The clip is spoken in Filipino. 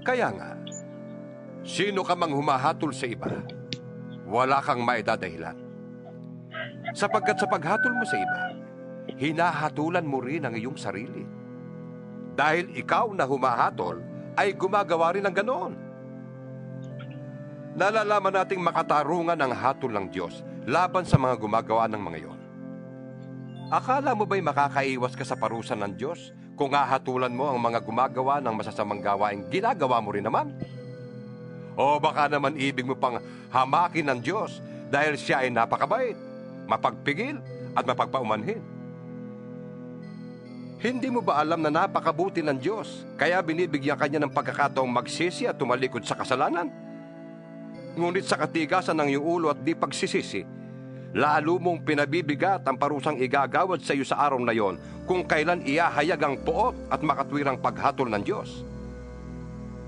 Kaya nga, sino ka mang humahatol sa iba, wala kang maidadahilan. Sapagkat sa paghatol mo sa iba, hinahatulan mo rin ang iyong sarili. Dahil ikaw na humahatol ay gumagawa rin ng ganoon. Nalalaman nating makatarungan ang hatol ng Diyos laban sa mga gumagawa ng mga iyon. Akala mo ba'y makakaiwas ka sa parusa ng Diyos kung hahatulan mo ang mga gumagawa ng masasamang gawain ginagawa mo rin naman? O baka naman ibig mo pang hamakin ng Diyos dahil siya ay napakabait, mapagpigil at mapagpaumanhin. Hindi mo ba alam na napakabuti ng Diyos kaya binibigyan kanya ng pagkakataong magsisi at tumalikod sa kasalanan? Ngunit sa katigasan ng iyong ulo at di pagsisisi, lalo mong pinabibigat ang parusang igagawad sa iyo sa araw na yon kung kailan iyahayag ang poot at makatwirang paghatol ng Diyos.